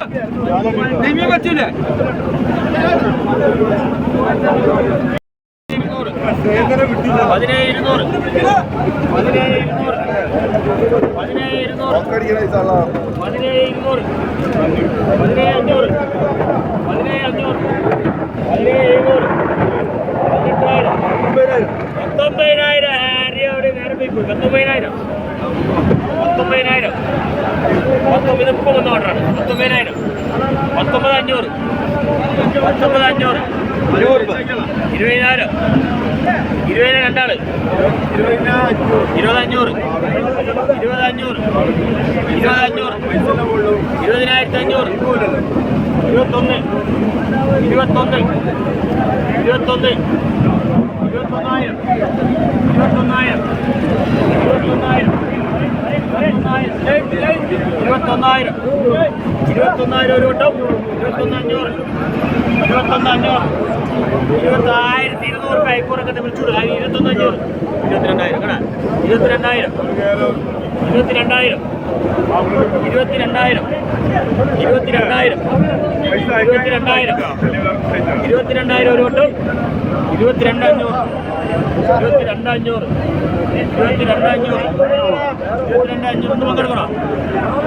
ദിവ്യ പറ്റൂലേ. പതിനേഴ് ഇരുന്നൂറ്. പതിനേഴ് ഇരുന്നൂറ്. പതിനേഴ് ഇരുന്നൂറ്. പത്തൊമ്പതിനായിരം. പത്തൊമ്പതിനായിരം. പത്തൊമ്പത് ഇപ്പം വന്ന ഓർഡറാണ് പത്തൊമ്പതിനായിരം. പത്തൊമ്പത് അഞ്ഞൂറ്. പത്തൊമ്പത് അഞ്ഞൂറ്. ഇരുപതിനായിരം. ഇരുപതിന് രണ്ടാൾ. ഇരുപത് അഞ്ഞൂറ് ഇരുപത് അഞ്ഞൂറ് ഇരുപത് അഞ്ഞൂറ് ഇരുപതിനായിരത്തി അഞ്ഞൂറ് ഇരുപത്തൊന്ന്. ഇരുപത്തൊന്ന്. ഇരുപത്തൊന്ന്. ഇരുപത്തൊന്നായിരം. ഇരുപത്തൊന്നായിരം. ഇരുപത്തൊന്നായിരം. ഇരുപത്തൊന്നായിരം ഒരു വട്ടം. ഇരുപത്തൊന്ന് അഞ്ഞൂറ് ഇരുപത്തൊന്ന് അഞ്ഞൂറ് ഇരുപത്തായിരത്തി ഇരുന്നൂറ് രൂപ അയക്കൂറൊക്കെ വിളിച്ചുകൊടുക്കുക അതിന് ഇരുപത്തൊന്ന് അഞ്ഞൂറ് ഇരുപത്തിരണ്ടായിരം. കേടാ ഇരുപത്തിരണ്ടായിരം. ഇരുപത്തിരണ്ടായിരം. ഇരുപത്തിരണ്ടായിരം. ഇരുപത്തിരണ്ടായിരം. ഇരുപത്തിരണ്ടായിരം. ഇരുപത്തിരണ്ടായിരം ഒരു വട്ടം. ഇരുപത്തിരണ്ട് അഞ്ഞൂറ്. ഇരുപത്തിരണ്ട് അഞ്ഞൂറ്. ഇരുപത്തിരണ്ട് അഞ്ഞൂറ്. ഇരുപത്തിരണ്ട് അഞ്ഞൂറ്. ഒന്ന് പങ്കെടുക്കണോ?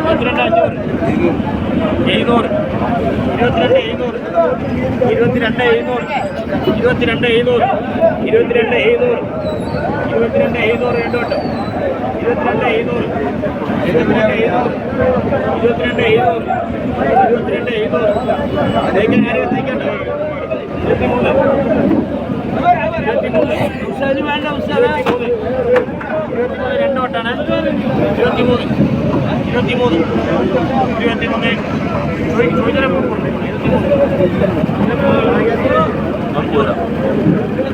ഇരുപത്തിരണ്ട് അഞ്ഞൂറ്. എഴുന്നൂറ്. ഇരുപത്തിരണ്ട് എഴുന്നൂറ്. ഇരുപത്തിരണ്ട് എഴുന്നൂറ്. ഇരുപത്തിരണ്ട് എഴുന്നൂറ്. ഇരുപത്തിരണ്ട് എഴുന്നൂറ്. ഇരുപത്തിരണ്ട് എഴുന്നൂറ് രണ്ട് വട്ടം. ഇരുപത്തിരണ്ട് എഴുന്നൂറ്. ഇരുപത്തിരണ്ട് എഴുന്നൂറ്. ഇരുപത്തിരണ്ട് എഴുന്നൂറ്. ഇരുപത്തിരണ്ട് എഴുന്നൂറ്. തേക്കാൻ ആരും തേക്കണ്ട ഇരുപത്തിമൂന്ന്. ഉത്സാഹം ഇരുപത്തിമൂന്ന് ഇരുപത്തിമൂന്ന് ഇരുപത്തിമൂന്ന് ചോദിച്ചാൽ ഇരുപത്തിമൂന്ന്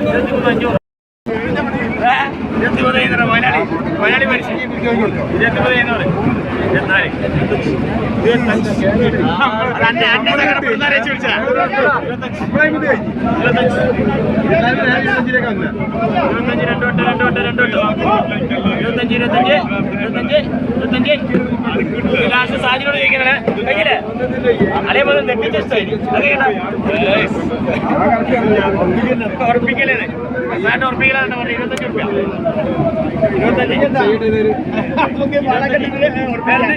ഇരുപത്തിമൂന്ന് അഞ്ഞൂറ് ഇരുപത്തിമൂന്ന് മലയാളി മലയാളി മനുഷ്യൻ ഇരുപത്തിമൂന്ന് ഇരുപത്തഞ്ച് രണ്ട് വട്ടം രണ്ട് വട്ടം രണ്ട് വട്ടം ഇരുപത്തഞ്ച് ഇരുപത്തഞ്ച്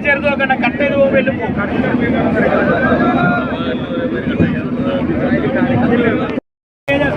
ചേർത്ത് നോക്കണ്ട. കട്ട് ചെയ്ത് പോകുമ്പോൾ